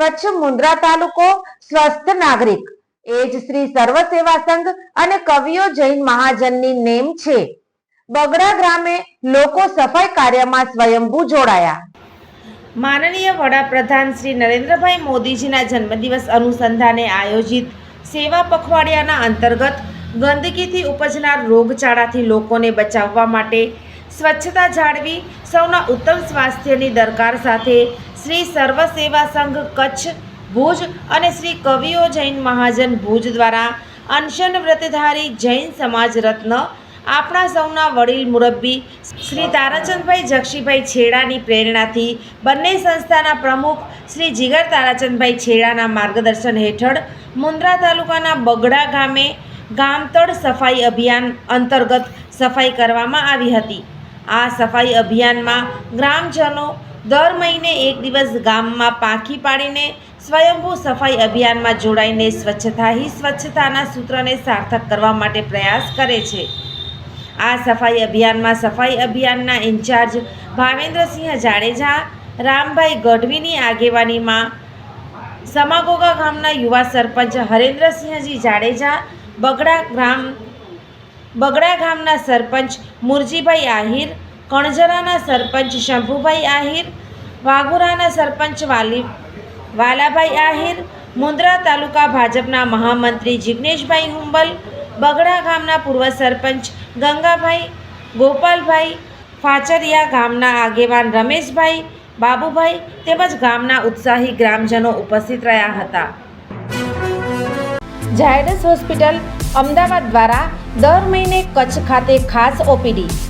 સ્વચ્છ મુન્દ્રા તાલુકો, સ્વસ્થ નાગરિક. એ જ શ્રી સર્વ સેવા સંઘ અને કવિઓ જૈન મહાજનની નેમ છે. બગડા ગ્રામે લોકો સફાઈ કાર્યમાં સ્વયંભૂ જોડાયા. માનનીય વડાપ્રધાન શ્રી નરેન્દ્રભાઈ મોદીજીના જન્મદિવસ અનુસંધાને આયોજિત સેવા પખવાડિયાના અંતર્ગત ગંદકીથી ઉપજનાર રોગચાળાથી લોકોને બચાવવા માટે સ્વચ્છતા જાળવી, સૌના ઉત્તમ સ્વાસ્થ્યની દરકાર સાથે શ્રી સર્વ સેવા સંઘ કચ્છ ભુજ અને શ્રી કવિઓ જૈન મહાજન ભુજ દ્વારા અનશન વ્રતધારી જૈન સમાજ રત્ન આપણા સૌના વડીલ મુરબ્બી શ્રી તારાચંદભાઈ જક્ષીભાઈ છેડાની પ્રેરણાથી બંને સંસ્થાના પ્રમુખ શ્રી જીગર તારાચંદભાઈ છેડાના માર્ગદર્શન હેઠળ મુન્દ્રા તાલુકાના બગડા ગામે ગામતળ સફાઈ અભિયાન અંતર્ગત સફાઈ કરવામાં આવી હતી. આ સફાઈ અભિયાનમાં ગ્રામજનો દર મહિને એક દિવસ ગામમાં પાંખી પાડીને સ્વયંભૂ સફાઈ અભિયાનમાં જોડાઈને સ્વચ્છતા હિ સ્વચ્છતાના સૂત્રને સાર્થક કરવા માટે પ્રયાસ કરે છે. આ સફાઈ અભિયાનમાં સફાઈ અભિયાનના ઇન્ચાર્જ ભાવેન્દ્રસિંહ જાડેજા, રામભાઈ ગઢવીની આગેવાનીમાં સમાગોગા ગામના યુવા સરપંચ હરેન્દ્રસિંહજી જાડેજા, બગડા ગ્રામ, બગડા ગામના સરપંચ મુરજીભાઈ આહિર કણજરાના સરપંચ શંભુભાઈ આહિર, વાઘોરાના સરપંચ વાલી, વાલાભાઈ આહિર મુન્દ્રા તાલુકા ભાજપના મહામંત્રી જિગ્નેશભાઈ હુંબલ, બગડા ગામના પૂર્વ સરપંચ ગંગાભાઈ, ગોપાલભાઈ, ફાચરિયા ગામના આગેવાન રમેશભાઈ, બાબુભાઈ તેમજ ગામના ઉત્સાહી ગ્રામજનો ઉપસ્થિત રહ્યા હતા. ઝાયડસ હોસ્પિટલ અમદાવાદ દ્વારા દર મહિને કચ્છ ખાતે ખાસ OPD